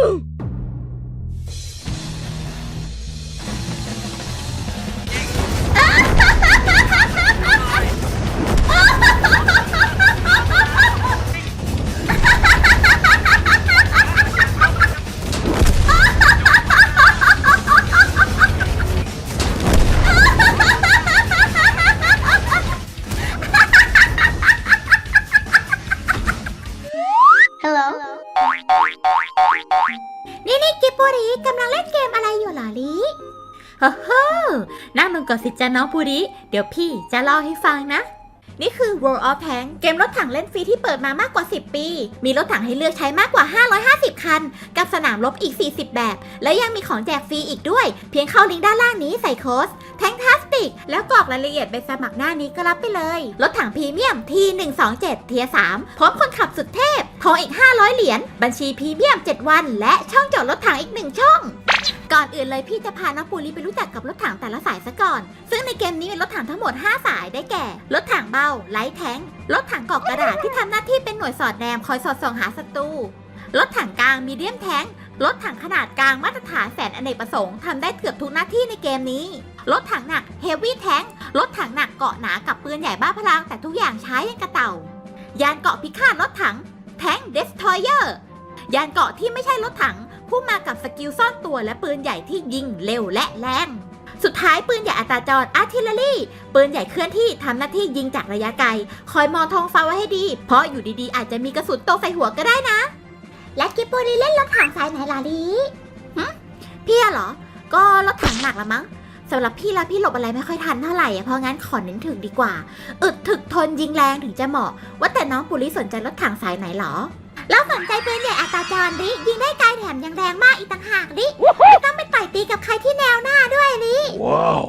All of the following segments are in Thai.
Ooh! นั่งลงก่อนสิจ้าน้องปุริ เดี๋ยวพี่จะเล่าให้ฟังนะ นี่คือ World of Tank เกมรถถังเล่นฟรีที่เปิดมามากกว่า 10 ปี มีรถถังให้เลือกใช้มากกว่า 550 คัน กับสนามรบอีก 40 แบบ และยังมีของแจกฟรีอีกด้วย เพียงเข้าลิงก์ด้านล่างนี้ใส่โค้ดแทงทาสติก แล้วกรอกรายละเอียดไปสมัครหน้านี้ก็รับไปเลย รถถังพรีเมียม T127 เทีย3พร้อมคนขับสุดเทพทองอีก 500 เหรียญ บัญชีพรีเมียม 7 วัน และช่องจอดรถถังอีก 1 ช่อง ก่อนอื่นเลยพี่จะพาน้องปูริไปรู้จักกับรถถังแต่ละสายซะก่อน ซึ่งในเกมนี้มีรถถังทั้งหมด 5 สายได้แก่ รถถังเบาไลท์แทงรถถังกอกกระดาษที่ทำหน้าที่เป็นหน่วยสอดแนมคอยสอดส่องหาศัตรู รถถังกลางมีเดียมแทงรถถังขนาดกลางมาตรฐานแสนอเนกประสงค์ทำได้เกือบทุกหน้าที่ในเกมนี้ รถถังหนักเฮฟวี่แทงรถถังหนักเกาะหนากับปืนใหญ่บ้าพลังแต่ทุกอย่างใช้ยังกระเต่า ยานเกาะพิฆาตรถถังแทงเดสทอยเออร์ยานเกาะที่ไม่ใช่รถถัง ผู้มากับสกิลซ่อนตัวและปืนใหญ่ที่ยิงเร็วและแรง สุดท้ายปืนใหญ่อัตราจรอาร์ติลเลอรี่ปืนใหญ่เคลื่อนที่ทำหน้าที่ยิงจากระยะไกล คอยมองท้องฟ้าไว้ให้ดี เพราะอยู่ดีๆ อาจจะมีกระสุนตกใส่หัวก็ได้นะ และกิบบุรีเล่นรถถังสายไหนล่ะลิพี่อะเหรอ ก็รถถังหนักละมั้งสำหรับพี่แล้วพี่หลบอะไรไม่ค่อยทันเท่าไหร่อะเพราะงั้นขอเน้นถึกดีกว่า อึดถึกทนยิงแรงถึงจะเหมาะ ว่าแต่น้องปุริสนใจรถถังสายไหนเหรอ แล้วสนใจปืนใหญ่อัตราจรริยิงได้ไกลแถมยังแรงมากอีกต่างหากริไม่ต้องไปต่อยตีกับใครที่แนวหน้าด้วยริว้าว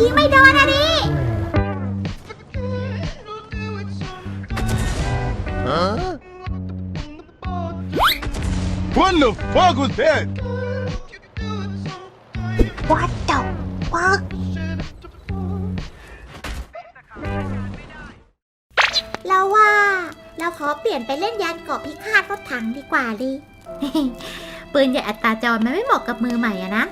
ยิงไม่โดนอะลิ Huh? What the fuck was that? วัดจบวักเราว่า เราขอเปลี่ยนไปเล่นยานเกาะพิฆาตรถถังดีกว่าลิปืนใหญ่อัตราจรมันไม่เหมาะกับมือใหม่อะนะ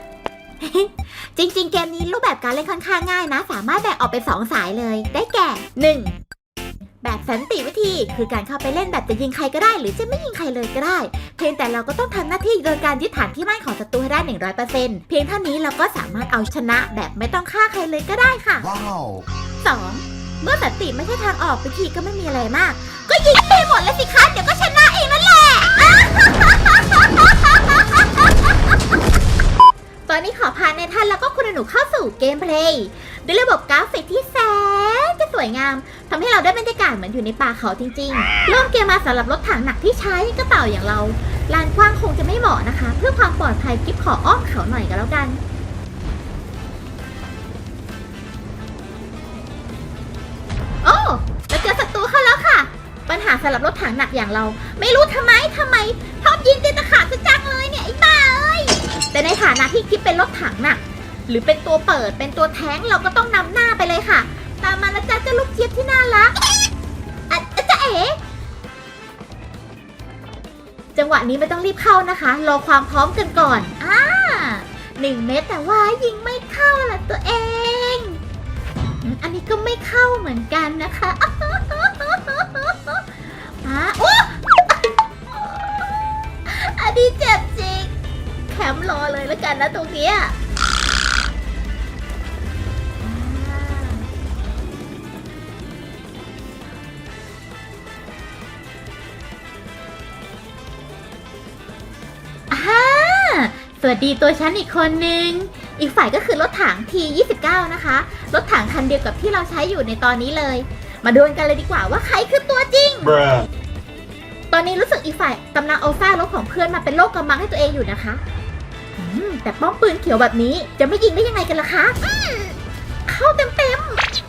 จริง ๆ เกมนี้รูปแบบการเล่นค่อนข้างง่ายนะ สามารถแบ่งออกเป็น2สายเลย ได้แก่ 1. แบบสันติวิธีคือการเข้าไปเล่นแบบจะยิงใครก็ได้ หรือจะไม่ยิงใครเลยก็ได้ เพียงแต่เราก็ต้องทำหน้าที่โดยการยึดฐานที่มั่นของศัตรูให้ได้ 100%เพียงเท่านี้เราก็สามารถเอาชนะแบบไม่ต้องฆ่าใครเลยก็ได้ค่ะ Wow. 2. เมื่อสันติไม่ใช่ทางออกวิธีก็ไม่มีอะไรมาก ก็ยิงไปหมดแล้วสิคะเดี๋ยวก็ชนะเองนั่นแหละ นี้ขอพาในท่านแล้วก็คุณหนูเข้าสู่เกมเพลย์ด้วยระบบกราฟิกที่แสนจะสวยงามทำให้เราได้บรรยากาศเหมือนอยู่ในป่าเขาจริงๆ เริ่มเกมมาสำหรับรถถังหนักที่ใช้กระเต่าอย่างเราลานกว้างคงจะไม่เหมาะนะคะ เพื่อความปลอดภัยกิฟขออ้อมเขาหน่อยก็แล้วกันโอ้เราเจอศัตรูเข้าแล้วค่ะ ปัญหาสำหรับรถถังหนักอย่างเรา ไม่รู้ทำไมทำไมชอบยิงตีตะขา ในฐานะที่กิ๊บเป็นรถถังน่ะ หรือเป็นตัวเปิดเป็นตัวแท้งเราก็ต้องนำหน้าไปเลยค่ะ ตามมานะจ๊ะเจ้าลูกเจี๊ยบที่น่ารักอะจ๊ะเอ๋จังหวะนี้ไม่ต้องรีบเข้านะคะ รอความพร้อมกันก่อนอ่าหนึ่งเมตรแต่ว่ายิงไม่เข้าละตัวเอง อันนี้ก็ไม่เข้าเหมือนกันนะคะอะโอ้ มป์รอเลยแล้วกันนะตรงนี้ยสวัสดีตัวฉันอีกคนนึง อีกฝ่ายก็คือรถถัง T29 นะคะ รถถังคันเดียวกับที่เราใช้อยู่ในตอนนี้เลย มาดูกันเลยดีกว่าว่าใครคือตัวจริง Bruh. ตอนนี้รู้สึกอีกฝ่ายกำลังเอาฝ้ารถของเพื่อนมาเป็นโลกกำบังให้ตัวเองอยู่นะคะ แต่ป้อมปืนเขียวแบบนี้จะไม่ยิงได้ยังไงกันล่ะคะ เข้าเต็มเต็มๆ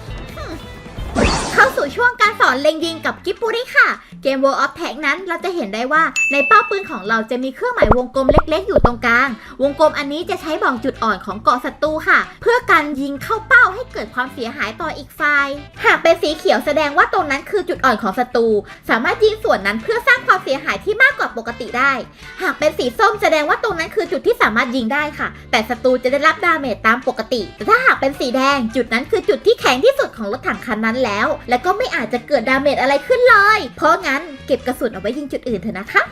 สู่ช่วงการสอนเล็งยิงกับกิปปุริค่ะ เกม World of Tanks นั้นเราจะเห็นได้ว่าในเป้าปืนของเราจะมีเครื่องหมายวงกลมเล็กๆ อยู่ตรงกลาง วงกลมอันนี้จะใช้บอกจุดอ่อนของเกาะศัตรูค่ะ เพื่อการยิงเข้าเป้าให้เกิดความเสียหายต่ออีกฝ่าย หากเป็นสีเขียวแสดงว่าตรงนั้นคือจุดอ่อนของศัตรู สามารถยิงส่วนนั้นเพื่อสร้างความเสียหายที่มากกว่าปกติได้ หากเป็นสีส้มแสดงว่าตรงนั้นคือจุดที่สามารถยิงได้ค่ะ แต่ศัตรูจะได้รับดาเมจตามปกติ แต่ถ้าหากเป็นสีแดง จุดนั้นคือจุดที่แข็งที่สุดของรถถังคันนั้นแล้ว และก็ไม่อาจจะเกิดดาเมจอะไรขึ้นเลย เพราะงั้นเก็บกระสุนเอาไว้ยิงจุดอื่นเถอะนะคะ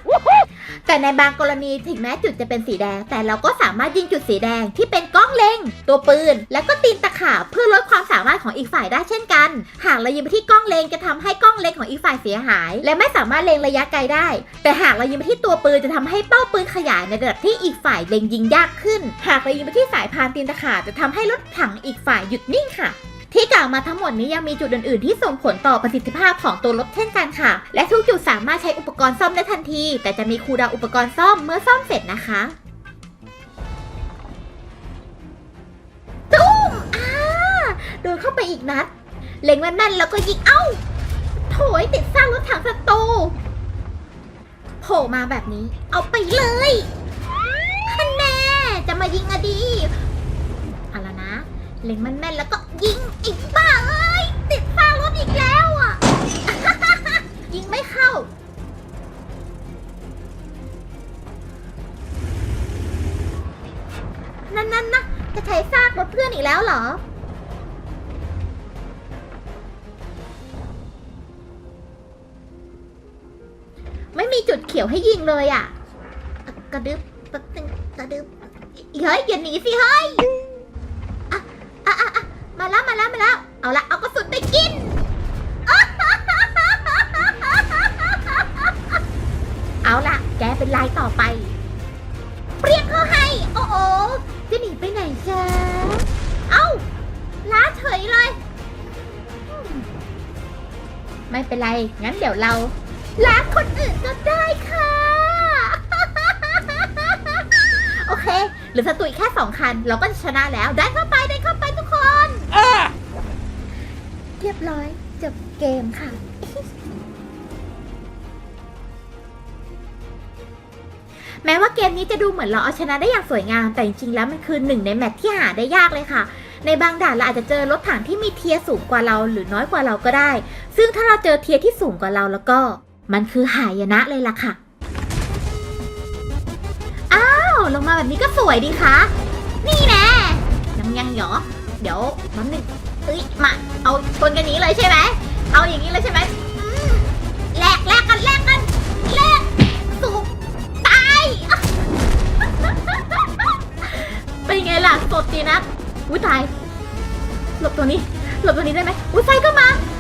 แต่ในบางกรณีถึงแม้จุดจะเป็นสีแดง แต่เราก็สามารถยิงจุดสีแดงที่เป็นกล้องเล็ง ตัวปืน และก็ตีนตะขาบเพื่อลดความสามารถของอีกฝ่ายได้เช่นกัน หากเรายิงไปที่กล้องเล็งจะทำให้กล้องเล็งของอีกฝ่ายเสียหาย และไม่สามารถเล็งระยะไกลได้ แต่หากเรายิงไปที่ตัวปืนจะทำให้เป้าปืนขยายในระดับที่อีกฝ่ายเล็งยิงยากขึ้น หากเรายิงไปที่สายพานตีนตะขาบจะทำให้รถถังอีกฝ่ายหยุดนิ่งค่ะ ที่กล่าวมาทั้งหมดนี้ยังมีจุดอื่น ๆ ที่ส่งผลต่อประสิทธิภาพของตัวรถเช่นกันค่ะ และทุกจุดสามารถใช้อุปกรณ์ซ่อมได้ทันที แต่จะมีคูดาวอุปกรณ์ซ่อมเมื่อซ่อมเสร็จนะคะตุ้มอ่าโดนเข้าไปอีกนัด เล็งแม่นแล้วก็ยิง เอ้า โถยติดสร้างรถถังศัตรูโผล่มาแบบนี้ เอาไปเลยฮันแน่จะมายิงอะดี เล็งแม่นแล้วก็ยิงอีกบ้าเอ้ยติดสร้ารถอีกแล้วอะ ยิงไม่เข้า นั่นนั่นนะจะใช้ซากรถเพื่อนอีกแล้วเหรอ ไม่มีจุดเขียวให้ยิงเลยอะ กระดึบกระดึบกระดึบเฮ้ยอย่าหนีสิเฮ้ย มาแล้วมาแล้วมาแล้ว เอาละเอากระสุนไปกิน เอาละแกเป็นลายต่อไป เปรี้ยงเขาให้ โอ้โหจะหนีไปไหนจ๊ะเอ้าล้าเฉยเลย ไม่เป็นไร งั้นเดี๋ยวเราล้าคนอื่นก็ได้ค่ะ โอเค หรือศัตรูอีกแค่สองคัน เราก็จะชนะแล้ว ได้เข้าไปได้เข้า เรียบร้อยจบเกมค่ะ แม้ว่าเกมนี้จะดูเหมือนเราเอาชนะได้อย่างสวยงาม แต่จริงๆแล้วมันคือหนึ่งในแมตช์ที่หาได้ยากเลยค่ะ ในบางด่านเราอาจจะเจอรถถังที่มีเทียร์สูงกว่าเราหรือน้อยกว่าเราก็ได้ ซึ่งถ้าเราเจอเทียร์ที่สูงกว่าเราแล้วก็ มันคือหายนะเลยล่ะค่ะอ้าวลงมาแบบนี้ก็สวยดีคะนี่แน่ยังยังเหรอเดี๋ยวน้ำหนึ่ง เอ้ยมาเอาชนกันนี้เลยใช่ไหมเอาอย่างนี้เลยใช่ไหมอืมแลกแลกกันแลกกันแลกสูบตาย เป็นไงล่ะสดดีนะอุ้ยตาย หลบตัวนี้ หลบตัวนี้ได้ไหมอุ้ยไฟก็มาขวาก็มา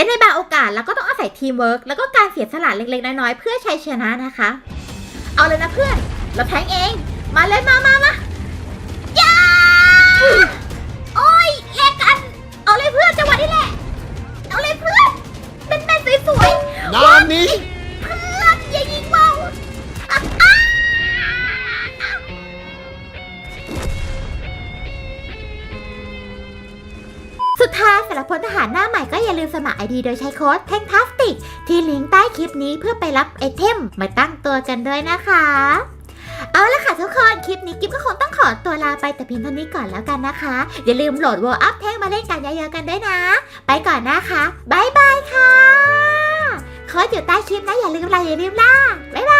และในบางโอกาสเราก็ต้องอาศัยทีมเวิร์กแล้วก็การเสียสละเล็กๆ น้อยๆ เพื่อชัยชนะนะคะ เอาเลยนะเพื่อน เราแทงเอง มาเลยมามามา ลืมสมัครไอดีโดยใช้โค้ดแท่งพลาสติก ที่ลิงก์ใต้คลิปนี้เพื่อไปรับไอเทมมาตั้งตัวกันด้วยนะคะ เอาละค่ะทุกคน คลิปนี้กิ๊บก็คงต้องขอตัวลาไปแต่เพียงเท่านี้ก่อนแล้วกันนะคะ อย่าลืมโหลด World Up แท่งมาเล่นกันเยอะๆกันด้วยนะ ไปก่อนนะคะบายบายค่ะโค้ดอยู่ใต้คลิปนะอย่าลืมไล่ะอย่าลืมล่ะบ๊ายบาย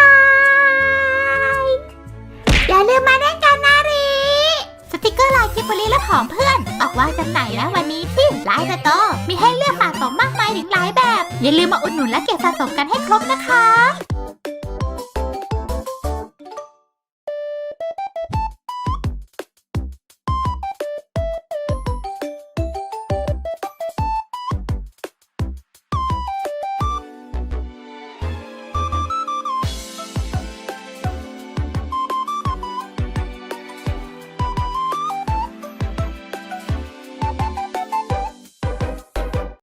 หลายแบบ อย่าลืมมาอุดหนุนและเก็บสะสมกันให้ครบนะคะ